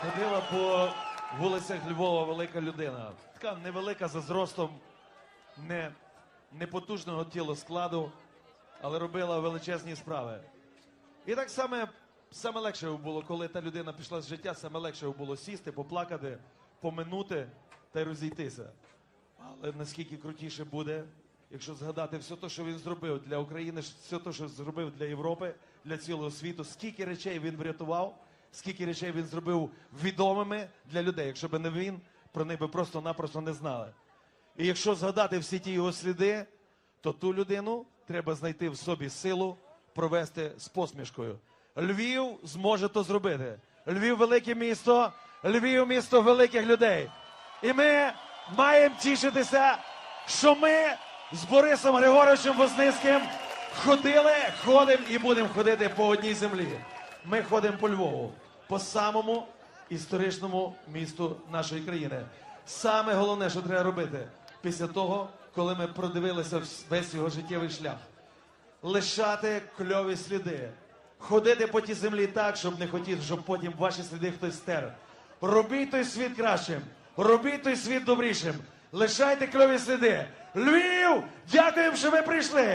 Ходила по вулицях Львова велика людина. Така невелика за зростом, не, не потужного тілоскладу, але робила величезні справи. І так саме, саме легше було, коли та людина пішла з життя, саме легше було сісти, поплакати, поминути та розійтися. Але наскільки крутіше буде, якщо згадати все те, що він зробив для України, все те, що зробив для Європи, для цілого світу, скільки речей він врятував, скільки речей він зробив відомими для людей. Якщо б не він, про них би просто-напросто не знали. І якщо згадати всі ті його сліди, то ту людину треба знайти в собі силу провести з посмішкою. Львів зможе то зробити. Львів велике місто, Львів місто великих людей. І ми маємо тішитися, що ми з Борисом Григоровичем Возницьким ходили, ходимо і будемо ходити по одній землі. Ми ходимо по Львову, по самому історичному місту нашої країни. Саме головне, що треба робити після того, коли ми продивилися весь його життєвий шлях лишати кльові сліди, ходити по тій землі так, щоб не хотіти, щоб потім ваші сліди хтось стер. Робіть той світ кращим, робіть той світ добрішим, лишайте кльові сліди. Львів! Дякуємо, що ви прийшли!